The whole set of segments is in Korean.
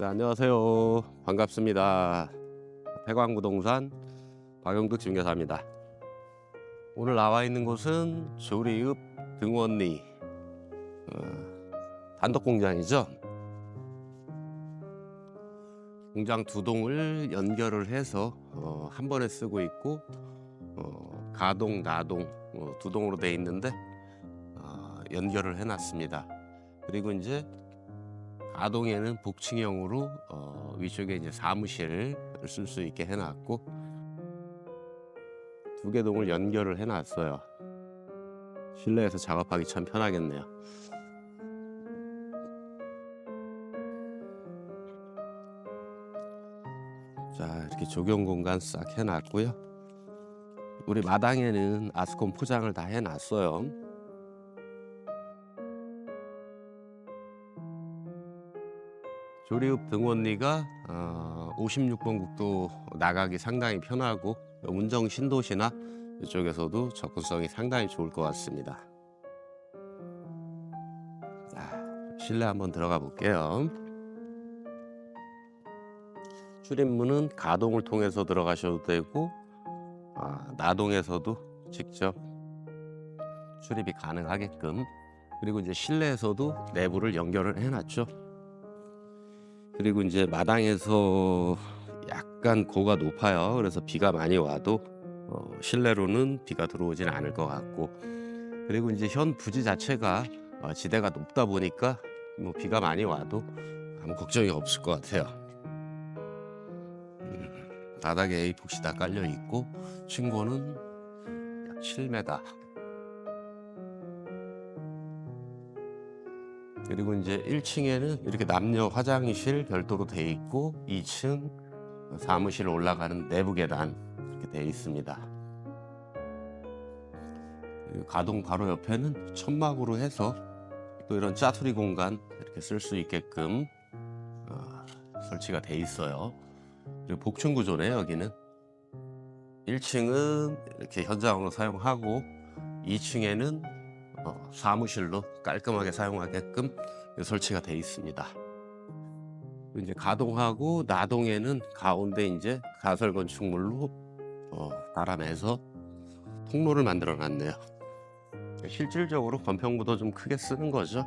네, 안녕하세요. 반갑습니다. 태광부동산 박영득 중개사입니다. 오늘 나와 있는 곳은 조리읍 등원리 어, 단독 공장이죠. 공장 두 동을 연결을 해서 어, 한 번에 쓰고 있고 어, 가동, 나동 어, 두 동으로 돼 있는데 어, 연결을 해놨습니다. 그리고 이제 가동에는 복층형으로 어, 위쪽에 이제 사무실을 쓸 수 있게 해놨고 두 개 동을 연결을 해놨어요. 실내에서 작업하기 참 편하겠네요. 자 이렇게 조경 공간 싹 해놨고요. 우리 마당에는 아스콘 포장을 다 해놨어요. 조리읍 등원리가 어, 56번 국도 나가기 상당히 편하고 운정 신도시나 이쪽에서도 접근성이 상당히 좋을 것 같습니다. 자, 실내 한번 들어가 볼게요. 출입문은 가동을 통해서 들어가셔도 되고 아, 나동에서도 직접 출입이 가능하게끔 그리고 이제 실내에서도 내부를 연결을 해놨죠. 그리고 이제 마당에서 약간 고가 높아요. 그래서 비가 많이 와도 어, 실내로는 비가 들어오진 않을 것 같고 그리고 이제 현 부지 자체가 어, 지대가 높다 보니까 뭐 비가 많이 와도 아무 걱정이 없을 것 같아요. 음, 바닥에 에이폭시 다 깔려 있고 층고는 약 7m. 그리고 이제 1층에는 이렇게 남녀 화장실 별도로 돼 있고 2층 사무실 올라가는 내부 계단 이렇게 돼 있습니다. 가동 바로 옆에는 천막으로 해서 또 이런 짜투리 공간 이렇게 쓸 수 있게끔 어, 설치가 돼 있어요. 그리고 복층 구조네 여기는 1층은 이렇게 현장으로 사용하고 2층에는 어, 사무실로 깔끔하게 사용하게끔 설치가 돼 있습니다. 이제 가동하고 나동에는 가운데 이제 가설 건축물로 어, 달아내서 통로를 만들어 놨네요. 실질적으로 건평보다 좀 크게 쓰는 거죠.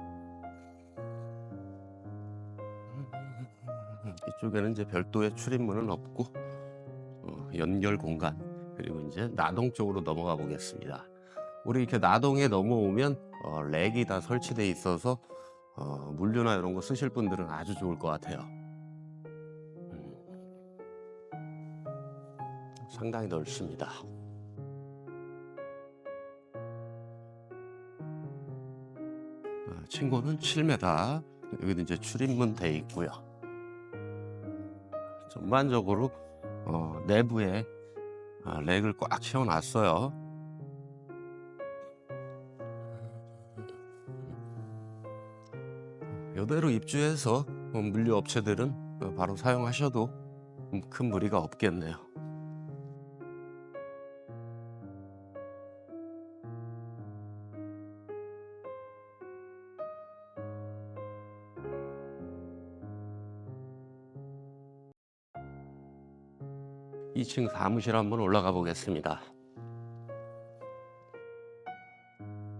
이쪽에는 이제 별도의 출입문은 없고 어, 연결 공간 그리고 이제 나동 쪽으로 넘어가 보겠습니다. 우리 이렇게 나동에 넘어오면 어, 렉이 다 설치돼 있어서 어, 물류나 이런 거 쓰실 분들은 아주 좋을 것 같아요. 음. 상당히 넓습니다. 아, 친구는 7m. 여기도 이제 출입문 돼 있고요. 전반적으로 어, 내부에 아, 렉을 꽉 채워놨어요. 이대로 입주해서 어, 물류 업체들은 어, 바로 사용하셔도 음, 큰 무리가 없겠네요. 이층 사무실 한번 올라가 보겠습니다.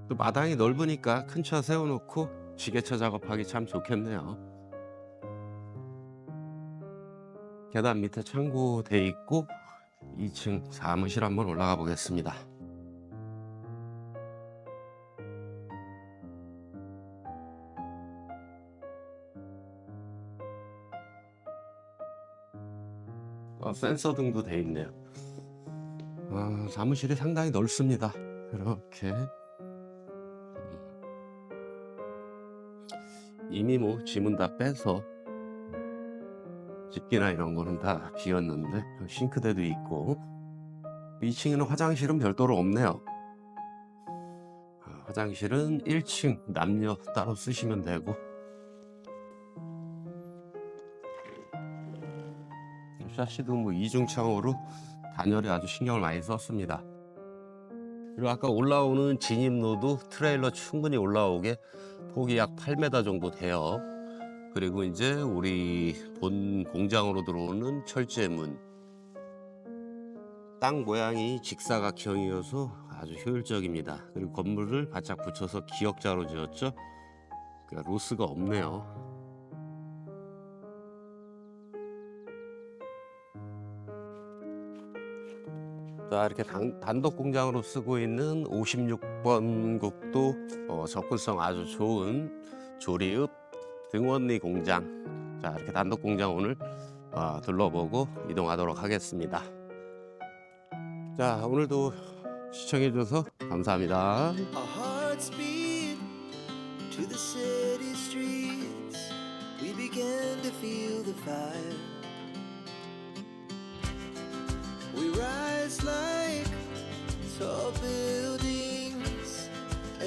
또 마당이 넓으니까 큰 차 세워놓고 지게차 작업하기 참 좋겠네요. 계단 밑에 창고 돼 있고 2층 사무실 한번 올라가 보겠습니다. 어, 센서 등도 돼 있네요. 아, 사무실이 상당히 넓습니다. 이렇게 이미 뭐 짐은 다 빼서 집기나 이런 거는 다 비었는데 싱크대도 있고 2층에는 화장실은 별도로 없네요. 아, 화장실은 1층 남녀 따로 쓰시면 되고 샤시도 뭐 이중창으로 단열에 아주 신경을 많이 썼습니다. 그리고 아까 올라오는 진입로도 트레일러 충분히 올라오게 폭이 약 8m 정도 돼요. 그리고 이제 우리 본 공장으로 들어오는 철제 문. 땅 모양이 직사각형이어서 아주 효율적입니다. 그리고 건물을 바짝 붙여서 기역자로 지었죠. 그러니까 로스가 없네요. 자 이렇게 단, 단독 공장으로 쓰고 있는 56 번 국도 어, 접근성 아주 좋은 조리읍 등원리 공장 자 이렇게 단독 공장 오늘 어, 둘러보고 이동하도록 하겠습니다 자 오늘도 시청해 주셔서 감사합니다 tall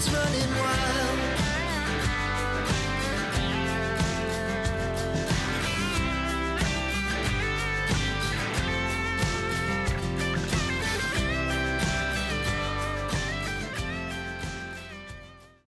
It's running